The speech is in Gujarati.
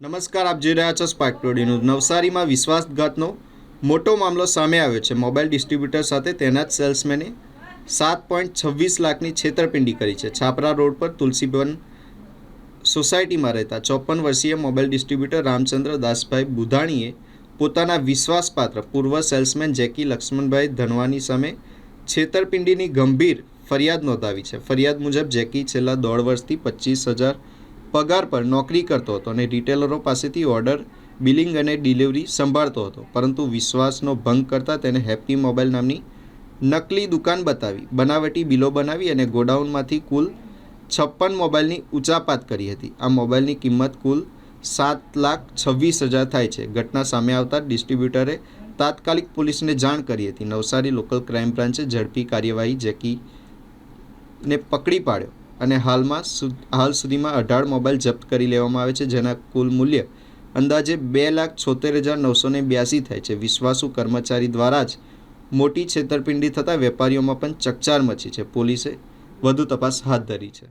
નમસ્કાર, આપ જોઈ રહ્યા છો સ્પાર્ક ટુડે ન્યૂઝ નવસારીમાં વિશ્વાસઘાતનો મોટો મામલો સામે આવ્યો છે. મોબાઈલ ડિસ્ટ્રીબ્યુટર સાથે તેના જ સેલ્સમેને સાત પોઈન્ટ છવ્વીસ લાખની છેતરપિંડી કરી છે. છાપરા રોડ પર તુલસીભવન સોસાયટીમાં રહેતા ચોપન વર્ષીય મોબાઈલ ડિસ્ટ્રીબ્યુટર રામચંદ્ર દાસભાઈ બુધાણીએ પોતાના વિશ્વાસપાત્ર પૂર્વ સેલ્સમેન જેકી લક્ષ્મણભાઈ ધનવાની સામે છેતરપિંડીની ગંભીર ફરિયાદ નોંધાવી છે. ફરિયાદ મુજબ જેકી છેલ્લા દોઢ વર્ષથી પચીસ હજાર પગાર પર નોકરી કરતો હતો અને રિટેલરો પાસેથી ઓર્ડર, બિલિંગ અને ડિલિવરી સંભાળતો હતો. પરંતુ વિશ્વાસનો ભંગ કરતાં તેને હેપી મોબાઈલ નામની નકલી દુકાન બતાવી, બનાવટી બિલો બનાવી અને ગોડાઉનમાંથી કુલ છપ્પન મોબાઈલની ઉચાપાત કરી હતી. આ મોબાઈલની કિંમત કુલ સાત લાખ છવ્વીસ હજાર થાય છે. ઘટના સામે આવતા ડિસ્ટ્રીબ્યુટરે તાત્કાલિક પોલીસને જાણ કરી હતી. નવસારી લોકલ ક્રાઇમ બ્રાન્ચે ઝડપી કાર્યવાહી જેકીને પકડી પાડ્યો. અને હાલમાં હાલ સુધીમાં અઢાર મોબાઈલ જપ્ત કરી લેવામાં આવે છે, જેના કુલ મૂલ્ય અંદાજે બે લાખ છોતેર હજાર નવસો ને બ્યાસી થાય છે. વિશ્વાસુ કર્મચારી દ્વારા જ મોટી છેતરપિંડી થતાં વેપારીઓમાં પણ ચકચાર મચી છે. પોલીસે વધુ તપાસ હાથ ધરી છે.